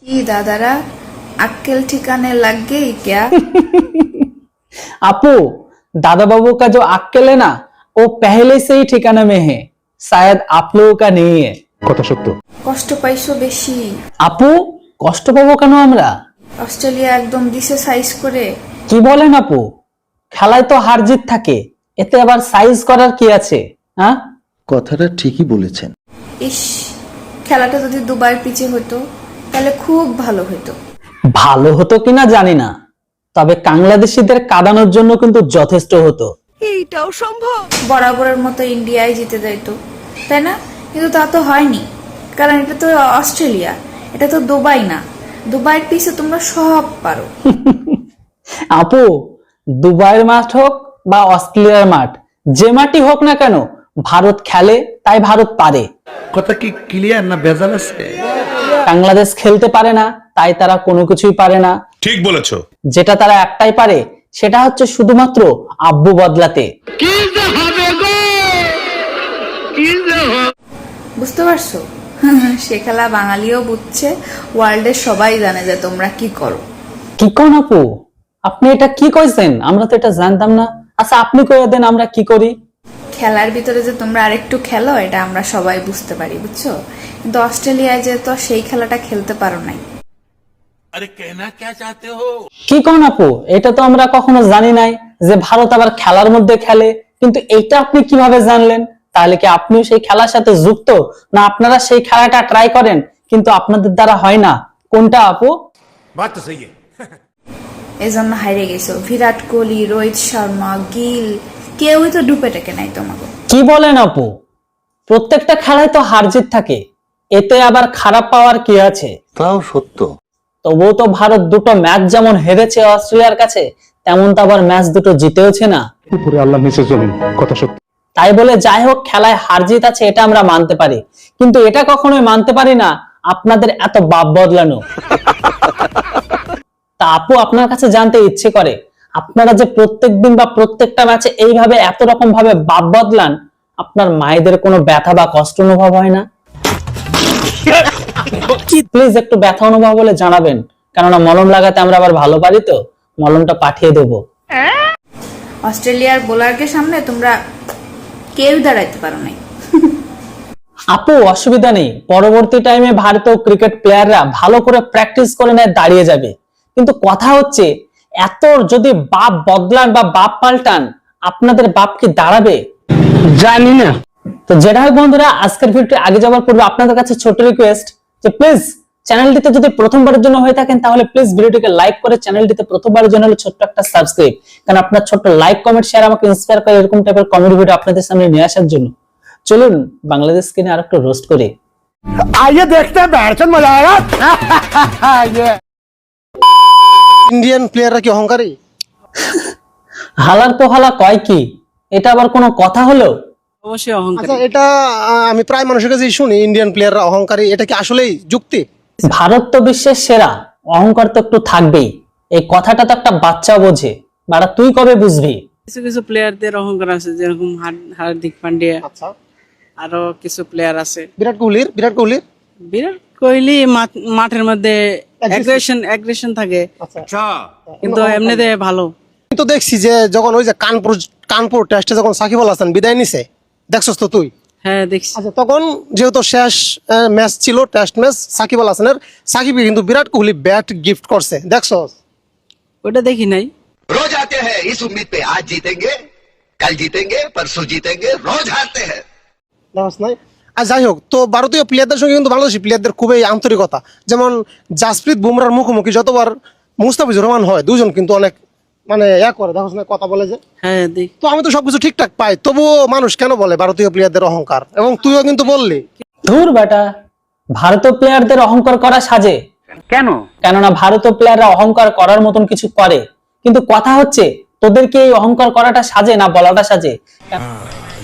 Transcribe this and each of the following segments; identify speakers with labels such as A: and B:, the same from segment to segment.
A: की दादारा अक्कल ठिकाने लग गई क्या
B: अपू दादा बाबू का जो अक्कल है ना वो पहले से ही ठिकाना में है शायद आप लोगों का नहीं है
C: কথা সত্য
A: কষ্ট পাইছো বেশি
B: আপু কষ্ট পাবো কেন আমরা
A: অস্ট্রেলিয়া একদম দিছে সাইজ করে
B: কি বলেন আপু খেলায় তো হার জিত থাকে এতে আবার সাইজ করার কি আছে হ্যাঁ
D: কথাটা ঠিকই বলেছেন
A: ইস খেলাটা যদি দুবার পিছে হতো তাহলে খুব ভালো হতো
B: ভালো হতো কিনা জানি না তবে বাংলাদেশিদের কাঁদানোর জন্য কিন্তু যথেষ্ট হতো। এইটাও সম্ভব।
A: বরাবরের মতো ইন্ডিয়ায় জিতে যাইতো তাই না? কিন্তু তা তো হয়নি কারণ এটা তো অস্ট্রেলিয়া এটা তো দুবাই না। দুবাইয়ের পিছে তোমরা সব পারো।
B: আপু দুবাইয়ের মাঠ হোক বা অস্ট্রেলিয়ার মাঠ যে মাঠই হোক না কেন ভারত খেলে তাই ভারত পারে।
E: কথা কি ক্লিয়ার না ভেজাল আছে?
B: বাংলাদেশ খেলতে পারে না তাই তারা কোনো কিছুই পারে না।
C: ঠিক বলেছ।
B: যেটা তারা একটাই পারে সেটা হচ্ছে শুধুমাত্র আব্বু বদলাতে।
A: বুঝতে পারছ? সে খেলা বাঙালিও বুঝছে ওয়ার্ল্ডের সবাই জানে যে তোমরা কি করো।
B: কি কোন আপু? আপনি এটা কি কইছেন? আমরা তো এটা জানতাম না। আচ্ছা আপনি কইয়া দেন আমরা কি করি?
A: খেলার ভিতরে যে তোমরা আরেকটু খেলো এটা আমরা সবাই বুঝতে পারি বুঝছ? কিন্তু অস্ট্রেলিয়ায় যে তো সেই খেলাটা খেলতে পারো নাই।
B: কি কোন আপু? এটা তো আমরা কখনো জানি নাই যে ভারত আবার খেলার মধ্যে খেলে। কিন্তু এটা আপনি কীভাবে জানলেন? তাহলে কি আপনিও সেই খেলার সাথে যুক্ত? না আপনারা সেই খেলাটা ট্রাই করেন কিন্তু আপনাদের দ্বারা হয় না। কোনটা আপু?
A: এই জন্য হারিয়ে গেছো। বিরাট কোহলি রোহিত শর্মা গিল কেউই তো ডুবে টেকে নাই তোমাকে।
B: কি বলেন আপু? প্রত্যেকটা খেলায় তো হার জিত থাকে এতে আবার খারাপ পাওয়ার কি আছে?
D: তাও সত্য।
B: তবুও তো ভারত দুটো ম্যাচ যেমন হেরেছে অস্ট্রেলিয়ার কাছে তেমন তো আবার ম্যাচ দুটো জিতেওছে না।
C: উপরে আল্লাহ নিচে জমিন কথা সত্য।
B: তাই বলে যাই হোক খেলায় হার জিত আছে এটা আমরা মানতে পারি। কিন্তু এটা কখনোই মানতে পারি না আপনাদের এত বাপ বদলানো। তা আপু আপনার কাছে জানতে ইচ্ছে করে আপনারা যে প্রত্যেক দিন বা প্রত্যেকটা ম্যাচে এইভাবে এত রকম ভাবে বাপ বদলান আপনার মায়েদের কোনো ব্যথা বা কষ্ট অনুভব হয় না? কি প্লিজ একটু ব্যথা অনুভব হলে জানাবেন কেননা মলম লাগাতে আমরা আবার ভালো পারি তো মলমটা পাঠিয়ে দেবো।
A: অস্ট্রেলিয়ার বোলারকে সামনে তোমরা কেউ দাঁড়াইতে পারো নাই।
B: আপু অসুবিধা নেই। পরবর্তী টাইমে ভারতীয় ক্রিকেট প্লেয়াররা ভালো করে প্র্যাকটিস করে নেয় দাঁড়িয়ে যাবে। কিন্তু কথা হচ্ছে এত যদি বাপ বদলান বা বাপ পাল্টান আপনাদের বাপ কি দাঁড়াবে? জানি না। তো যেটা হোক বন্ধুরা আজকের ভিডিওটি আগে যাওয়ার পূর্বে আপনাদের কাছে ছোট রিকোয়েস্ট যে প্লিজ চ্যানেলটিতে যদি প্রথমবারের জন্য হয়ে থাকেন তাহলে প্লিজ ভিডিওটিকে লাইক করে চ্যানেলটিতে প্রথমবারের জন্য ছোট্ট একটা সাবস্ক্রাইব কারণ আপনার ছোট্ট লাইক কমেন্ট শেয়ার আমাকে ইন্সপায়ার করে এরকম টাইপের কমেডি ভিডিও আপনাদের সামনে নিয়ে আসার জন্য। চলুন বাংলাদেশ কিনে আর একটু রোস্ট করি।
E: আইয়ে দেখতে মজা
F: ইন্ডিয়ান প্লেয়াররা কি অহংকারী?
B: হালার পোহালা কয় কি? এটা আবার কোনো কথা হলো?
G: অবশ্যই অহংকার।
F: আচ্ছা এটা আহ, আমি প্রায় মানুষের কাছে শুনি ইন্ডিয়ান প্লেয়াররা অহংকারী এটা কি আসলেই যুক্তি?
B: ভারত তো বিশ্বের সেরা অহংকার তো একটু থাকবেই। এই কথাটা তো একটা বাচ্চা বোঝে। বাড়া তুই কবে বুঝবি?
G: কিছু কিছু প্লেয়ারদের অহংকার আছে যেরকম হার- হার্দিক পান্ডিয়া
F: আচ্ছা।
G: আরও কিছু প্লেয়ার আছে।
F: বিরাট কোহলির বিরাট কোহলির?
G: বিরাট কোহলি মাঠ- মাঠের মধ্যে অ্যাগ্রেশন অ্যাগ্রেশন থাকে
F: আচ্ছা
G: কিন্তু এমনিতে ভালো
F: আমি তো দেখছি যে যখন ওই যে কানপুর কানপুর টেস্টে যখন সাকিব আল হাসান বিদায় নিছে দেখছস তো তুই
G: হ্যাঁ দেখছি
F: আচ্ছা তখন যেহেতু শেষ ম্যাচ ছিল টেস্ট ম্যাচ সাকিব আল হাসানের সাকিবকে কিন্তু বিরাট কোহলি ব্যাট গিফট করছে দেখছস
G: ওটা দেখি নাই
H: रोज आते हैं इस उम्मीद पे आज जीतेंगे कल जीतेंगे परसों जीतेंगे रोज हारते हैं
F: দেখছ নাই আর যাই হোক তো ভারতীয় প্লেয়ারদের সঙ্গে কিন্তু বাংলাদেশি প্লেয়ারদের খুবই আন্তরিকতা। যেমন জাসপ্রীত বুমরার মুখোমুখি যতবার মুস্তাফিজুর রহমান হয় দুজন কিন্তু অনেক মানে ইয়া করে দেখছ না কথা বলে যে।
G: হ্যাঁ
F: তো আমি তো সবকিছু ঠিকঠাক পাই তবুও মানুষ কেন বলে ভারতীয় প্লেয়ারদের অহংকার? এবং তুইও কিন্তু বললি।
B: ধুর বেটা ভারতীয় প্লেয়ারদের অহংকার করা সাজে। কেন? কেননা ভারতীয় প্লেয়াররা অহংকার করার মতন কিছু করে। কিন্তু কথা হচ্ছে তোদেরকে এই অহংকার করাটা সাজে না বলাটা সাজে?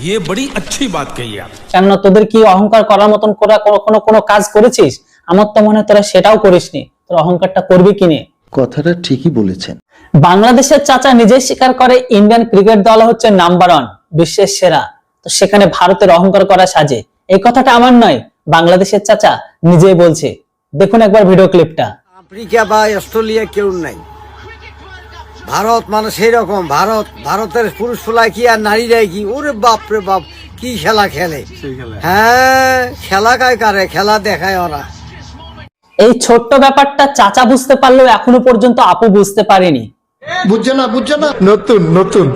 I: ये बड़ी अच्छी बात कही आप
B: কেননা তোদের কি অহংকার করার মতন করা কখনো কোনো কাজ করেছিস আমার তো মনে হয় তোরা সেটাও করিসনি তোর অহংকারটা করবি কিনে
D: কথাটা ঠিকই বলেছেন
B: বাংলাদেশের চাচা নিজেই স্বীকার করে ইন্ডিয়ান ক্রিকেট দল হচ্ছে নাম্বার ওয়ান বিশ্বের সেরা তো সেখানে ভারতের অহংকার করা সাজে এই কথাটা আমার নয় বাংলাদেশের চাচা নিজেই বলছে দেখুন একবার ভিডিও ক্লিপটা
J: আফ্রিকা বা অস্ট্রেলিয়া কেউ নাই ভারত মানে সেই রকম ভারত ভারতের পুরুষ ফুলায় কি আর নারীরাই কি? ওরে বাপ রে বাপ কি খেলা খেলে? হ্যাঁ খেলা কায় কারে? খেলা দেখায় ওরা।
B: এই ছোট্ট ব্যাপারটা চাচা বুঝতে পারলেও এখনও পর্যন্ত আপু বুঝতে পারেনি।
F: বুঝছে না বুঝছে না।
C: নতুন নতুন।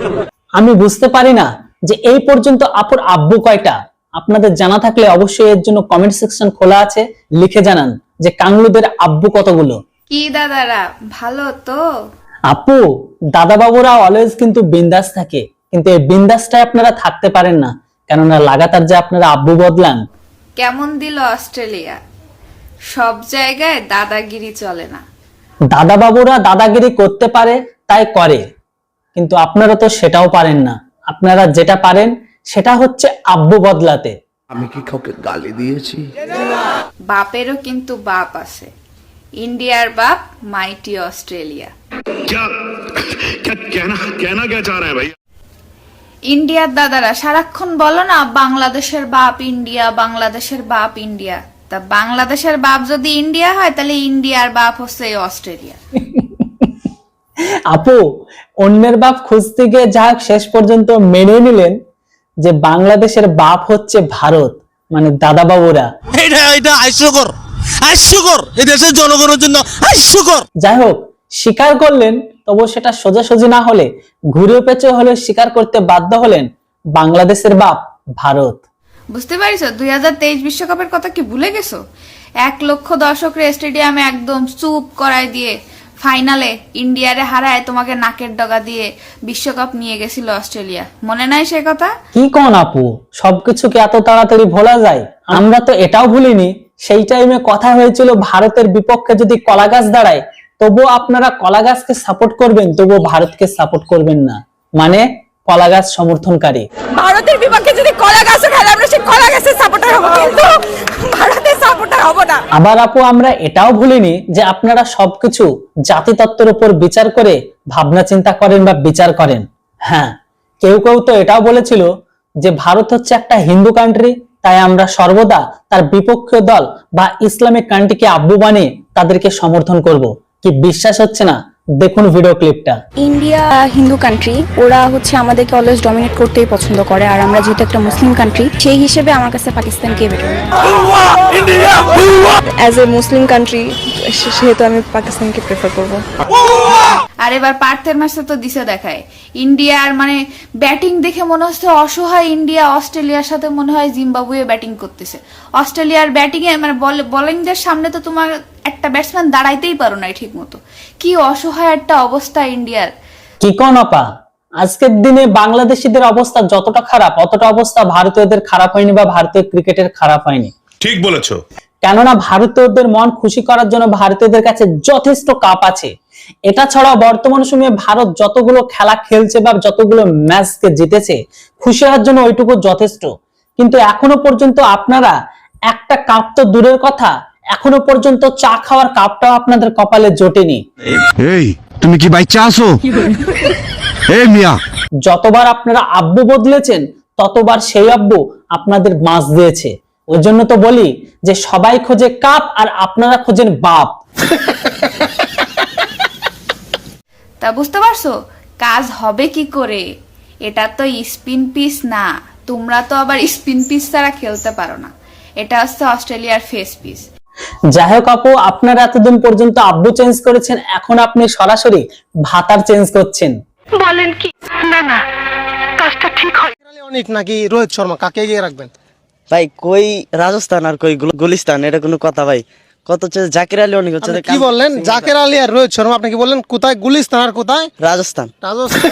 B: আমি বুঝতে পারি না যে এই পর্যন্ত আপুর আব্বু কয়টা। আপনাদের জানা থাকলে অবশ্যই এর জন্য কমেন্ট সেকশন খোলা আছে লিখে জানান যে কাংলুদের আব্বু কতগুলো।
A: কি দাদারা ভালো তো?
B: আপু দাদা বাবুরা অলওয়েজ কিন্তু বিন্দাস থাকে। কিন্তু এই বিন্দাসটাই আপনারা থাকতে পারেন না। কেননা লাগাতার যে আপনারা আব্বু বদলান।
A: কেমন দিল অস্ট্রেলিয়া? সব জায়গায় দাদাগিরি চলে না।
B: দাদা বাবুরা দাদাগিরি করতে পারে তাই করে। কিন্তু আপনারা তো সেটাও পারেন না। আপনারা যেটা পারেন সেটা হচ্ছে আব্বু বদলাতে।
E: আমি কি কাউকে গালি দিয়েছি?
A: বাপেরও কিন্তু বাপ আছে। ইন্ডিয়ার বাপ মাইটি অস্ট্রেলিয়া।
C: क्या क्या कहना कहना क्या चाह रहे हैं भाई
A: ইন্ডিয়ার দাদারা সারাক্ষণ বলো না বাংলাদেশের বাপ ইন্ডিয়া বাংলাদেশের বাপ ইন্ডিয়া তা বাংলাদেশের বাপ যদি ইন্ডিয়া হয় তাহলে ইন্ডিয়ার বাপ হচ্ছে এই অস্ট্রেলিয়া
B: আপু অন্যের বাপ খুঁজতে গিয়ে যা হোক শেষ পর্যন্ত মেনে নিলেন যে বাংলাদেশের বাপ হচ্ছে ভারত মানে দাদা বাবুরা
E: এটা এটা হাস্যকর হাস্যকর এই দেশের জনগণের জন্য হাস্যকর
B: যাই হোক স্বীকার করলেন তবু সেটা সোজাসুজি না হলে ঘুরে পেঁচে হলে স্বীকার করতে বাধ্য হলেন বাংলাদেশের বাপ ভারত।
A: বুঝতে পারিস দুই হাজার তেইশ বিশ্বকাপের কথা কি ভুলে গেছো? এক লক্ষ দর্শকরে স্টেডিয়ামে একদম চুপ করায় দিয়ে ফাইনালে ইন্ডিয়ারে হারায় তোমাকে নাকের ডগা দিয়ে বিশ্বকাপ নিয়ে গেছিল অস্ট্রেলিয়া। মনে নাই সে কথা?
B: কি কোন আপু? সবকিছু কি এত তাড়াতাড়ি ভোলা যায়? আমরা তো এটাও ভুলিনি। সেই টাইমে কথা হয়েছিল ভারতের বিপক্ষে যদি কলা গাছ দাঁড়ায় তবুও আপনারা কলা গাছকে সাপোর্ট করবেন তবুও ভারতকে সাপোর্ট করবেন না। মানে কলা গাছ সমর্থনকারী।
K: ভারতের বিপক্ষে যদি কলা গাছও খেলে আমরা সেই কলা গাছের সাপোর্টার হব কিন্তু ভারতের সাপোর্টার হব না।
B: আবার আপু আমরা এটাও ভুলিনি যে আপনারা সবকিছু জাতিতত্ত্বের উপর বিচার করে ভাবনা চিন্তা করেন বা বিচার করেন। হ্যাঁ কেউ কেউ তো এটাও বলেছিল যে ভারত হচ্ছে একটা হিন্দু কান্ট্রি তাই আমরা সর্বদা তার বিপক্ষীয় দল বা ইসলামিক কান্ট্রিকে আব্বু বানিয়ে তাদেরকে সমর্থন করব। কি বিশ্বাস হচ্ছে না? দেখুন ভিডিও ক্লিপটা
K: ইন্ডিয়া হিন্দু কান্ট্রি ওরা হচ্ছে আমাদেরকে অলওয়েজ ডমিনেট করতেই পছন্দ করে আর আমরা যেহেতু একটা মুসলিম কান্ট্রি সেই হিসেবে আমার কাছে পাকিস্তানকে better as a Muslim country সেহেতু আমি পাকিস্তানকে প্রেফার করব।
A: আর এবার পার্থের ম্যাচে তো দিশে দেখায়। ইন্ডিয়ার মানে ব্যাটিং দেখে মনে হচ্ছে অসহায় ইন্ডিয়া অস্ট্রেলিয়ার সাথে মনে হয় জিম্বাবুয়ে ব্যাটিং করতেছে। অস্ট্রেলিয়ার ব্যাটিং এ মানে বোলিংদের সামনে তো তোমার একটা ব্যাটসম্যান দাঁড়াইতেই পারো না ঠিক মতো কি অসহায় একটা অবস্থা ইন্ডিয়ার।
B: কি কোন আপা? আজকের দিনে বাংলাদেশিদের অবস্থা যতটা খারাপ অতটা অবস্থা ভারতীয়দের খারাপ হয়নি বা ভারতীয় ক্রিকেটের খারাপ হয়নি।
C: ঠিক বলেছ।
B: কেননা ভারতীয়দের মন খুশি করার জন্য ভারতীয়দের কাছে যথেষ্ট কাপ আছে। এটা ছাড়াও বর্তমান সময়ে ভারত যতগুলো খেলা খেলছে বা যতগুলো ম্যাচকে জিতেছে খুশি হওয়ার জন্য ওইটুকু যথেষ্ট। কিন্তু এখনও পর্যন্ত আপনারা একটা কাপ তো দূরের কথা এখনও পর্যন্ত চা খাওয়ার কাপটাও আপনাদের কপালে জোটেনি।
E: এই তুমি কি বাচ্চা আসো এই মিয়া।
B: যতবার আপনারা আব্বু বদলেছেন ততবার সেই আব্বু আপনাদের মাছ দিয়েছে। ওই জন্য তো বলি যে সবাই খোঁজে কাপ আর আপনারা খোঁজেন বাপ।
A: তা বুঝতে পারছ? কাজ হবে কি করে? এটা তো স্পিন পিস না। তোমরা তো আবার স্পিন পিস ছাড়া খেলতে পারো না। এটা হচ্ছে অস্ট্রেলিয়ার ফেস পিস।
B: যাই হোক আপু আপনারা এতদিন পর্যন্ত আব্বু চেঞ্জ করেছেন এখন আপনি সরাসরি ভাতার চেঞ্জ করছেন। বলেন কি? না না কাজটা ঠিক হয়।
F: অনেক নাকি রোহিত শর্মা কাকে এগিয়ে রাখবেন?
J: ভাই কই রাজস্থান আর কই গুলিস্তান? এটা কোনো কথা ভাই। কত হচ্ছে জাকির আলী অনেক হচ্ছে
F: কি বললেন? জাকের আলী আর রোহিত শর্মা আপনি কি বললেন? কোথায়? গুলিস্তান আর কোথায়?
J: রাজস্থান।
F: রাজস্থান।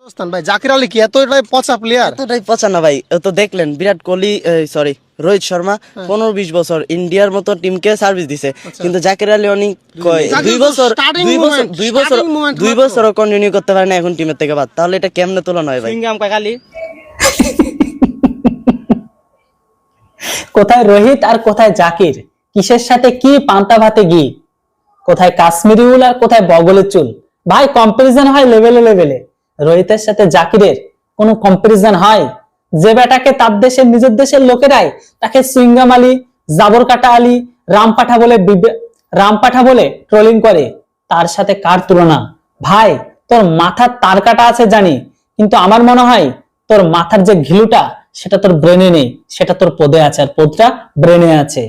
F: রাজস্থান ভাই। জাকির আলী কি? এতটাই পচা প্লেয়ার
J: এতটাই পচা না ভাই ও তো দেখলেন বিরাট কোহলি সরি রোহিত শর্মা পনেরো বিশ বছর ইন্ডিয়ার মতো টিমকে সার্ভিস দিছে। কিন্তু জাকির আলী অনেক কয় দুই বছর দুই বছর দুই বছর দুই বছর কন্টিনিউ করতে পারে না এখন টিমের থেকে বাদ। তাহলে এটা কেমনে তুলনা হয় ভাই?
B: কোথায় রোহিত আর কোথায় জাকির? কিসের সাথে কি পান্তা ভাতে ঘি? কোথায় কাশ্মীরি উল আর কোথায় বগলের চুল? ভাই কম্পারিজন হয় লেভেলে লেভেলে রোহিতের সাথে জাকিরের কোনো কম্পারিজন হয়? যে বেটাকে তার দেশের, নিজের দেশের লোকেরাই তাকে সুইঙ্গাম আলী জাবর কাটা আলী, রামপাঠা বলে রামপাঠা বলে ট্রোলিং করে। তার সাথে কার তুলনা? ভাই, তোর মাথার তার কাটা আছে জানি, কিন্তু আমার মনে হয় তোর মাথার যে ঘিলুটা সেটা তোর ব্রেনে নেই সেটা তোর পদে আছে আর পদটা ব্রেনে আছে।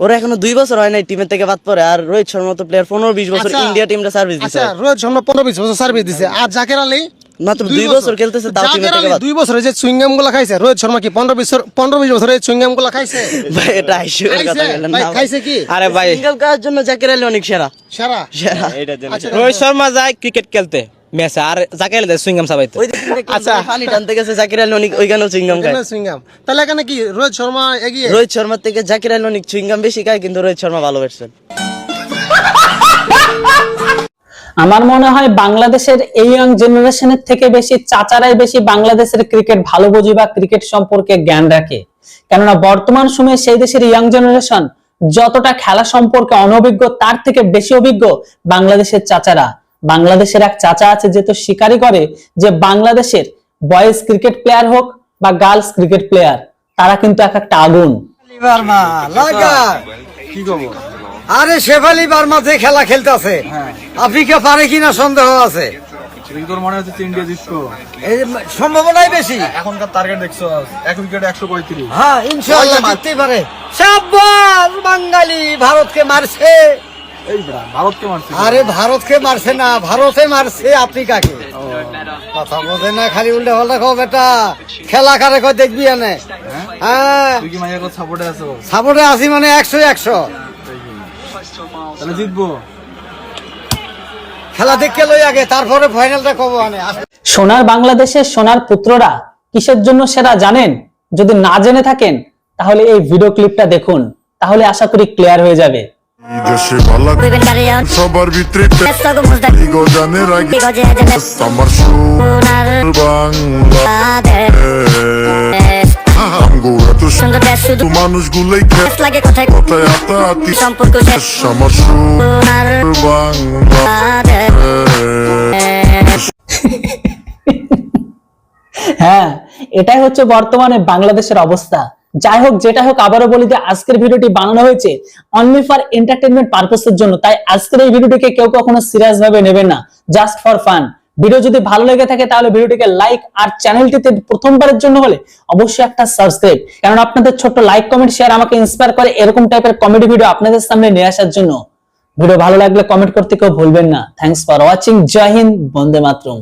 G: ওরা এখনও দুই বছর হয় নাই টিমের থেকে বাদ পড়ে আর রোহিত শর্মা তো প্লেয়ার পনেরো বিশ বছর। ইন্ডিয়া টিমটা সার্ভিস দিচ্ছে
F: আচ্ছা রোহিত শর্মা পনেরো বিশ বছর সার্ভিস দিছে। আর জাকের আলী?
G: মাত্র দুই বছর। খেলতেছে তাও টিমের থেকে বাদ।
F: দুই বছরে যে চুইংগামগুলা খাইছে। রোহিত শর্মা কি পনেরো বিশ পনেরো বিশ বছরে চুইংগামগুলা খাইছে?
G: ভাই এটা কথা
F: খাইছে?
G: না
F: খাইছে কি?
G: আরে ভাই। সিঙ্গেল করার জন্য জাকির আলী অনেক সেরা।
F: সারা।
G: সেরা।
F: আচ্ছা,
E: রোহিত শর্মা যায় ক্রিকেট খেলতে। আর সুইংগাম
G: আচ্ছা। পানি টানতে গেছে জাকির আলী অনেক ওইখানেও চুইংগাম খায়
F: চুইংগাম তাহলে এখানে কি রোহিত শর্মা এগিয়ে?
G: রোহিত শর্মার থেকে জাকির আলী অনেক চুইংগাম বেশি খায় কিন্তু রোহিত শর্মা ভালো ব্যাটসম্যান
B: আমার মনে হয় বাংলাদেশের এই ইয়াং জেনারেশনের থেকে বেশি চাচারাই বেশি বাংলাদেশের ক্রিকেট ভালো বুঝি বা ক্রিকেট সম্পর্কে জ্ঞান রাখে। কেননা বর্তমান সময়ে সেই দেশের ইয়াং জেনারেশন যতটা খেলা সম্পর্কে অনভিজ্ঞ তার থেকে বেশি অভিজ্ঞ বাংলাদেশের চাচারা। বাংলাদেশের এক চাচা আছে যে তো স্বীকারই করে যে বাংলাদেশের বয়েজ ক্রিকেট প্লেয়ার হোক বা গার্লস ক্রিকেট প্লেয়ার তারা কিন্তু এক একটা আগুন।
J: বার্মা লাগা
E: কি খবর
J: আরে শেফালি বার্মাতে খেলা খেলতেছে আফ্রিকা পারে কিনা সন্দেহ আছে?
E: মনে হচ্ছে ইন্ডিয়া জিততো
J: সম্ভাবনাই বেশি।
E: এখনকার টার্গেট দেখছ এক উইকেটে একশো পঁয়ত্রিশ।
J: হ্যাঁ ইনশাআল্লাহ জিততেই পারে। সাব্বাস বাঙালি ভারতকে মারছে। আরে ভারতকে মারছে না ভারতে মারছে আফ্রিকাকে কথা না খালি উল্টে পাল্টা খাও বেটা। খেলা কারে কয় দেখবি এনে? হ্যাঁ।
E: তুই কি মাইয়া সাপোর্টে আছো?
J: সাপোর্টে আসি মানে একশো। একশো
E: জিতবো।
J: খেলা দেখতে লই আগে তারপরে ফাইনালটা কব আনে
B: সোনার বাংলাদেশের সোনার পুত্ররা কিসের জন্য সেরা জানেন? যদি না জেনে থাকেন তাহলে এই ভিডিও ক্লিপটা দেখুন। তাহলে আশা করি ক্লিয়ার হয়ে যাবে।
C: দেশে ভালো সবার ভিতরে লিগো আমার সোনার বাংলা কথায় আমার সোনার বাংলা
B: হ্যাঁ এটাই হচ্ছে বর্তমানে বাংলাদেশের অবস্থা। যাই হোক, যেটা হোক আবারও বলি যে আজকের ভিডিওটি বানানো হয়েছে অনলি ফর এন্টারটেনমেন্ট পারপোসের জন্য। তাই আজকের এই ভিডিওটিকে কেউ কখনো সিরিয়াস ভাবে নেবেন না জাস্ট ফর ফান ভিডিও যদি ভালো লেগে থাকে, তাহলে ভিডিওটিকে লাইক আর চ্যানেলটিতে প্রথমবারের জন্য হলে অবশ্যই একটা সাবস্ক্রাইব কারণ আপনাদের ছোট্ট লাইক কমেন্ট শেয়ার আমাকে ইন্সপায়ার করে এরকম টাইপের কমেডি ভিডিও আপনাদের সামনে নিয়ে আসার জন্য। ভিডিও ভালো লাগলে কমেন্ট করতে কেউ ভুলবেন না। Thanks for watching Jai Hind, Vande Mataram.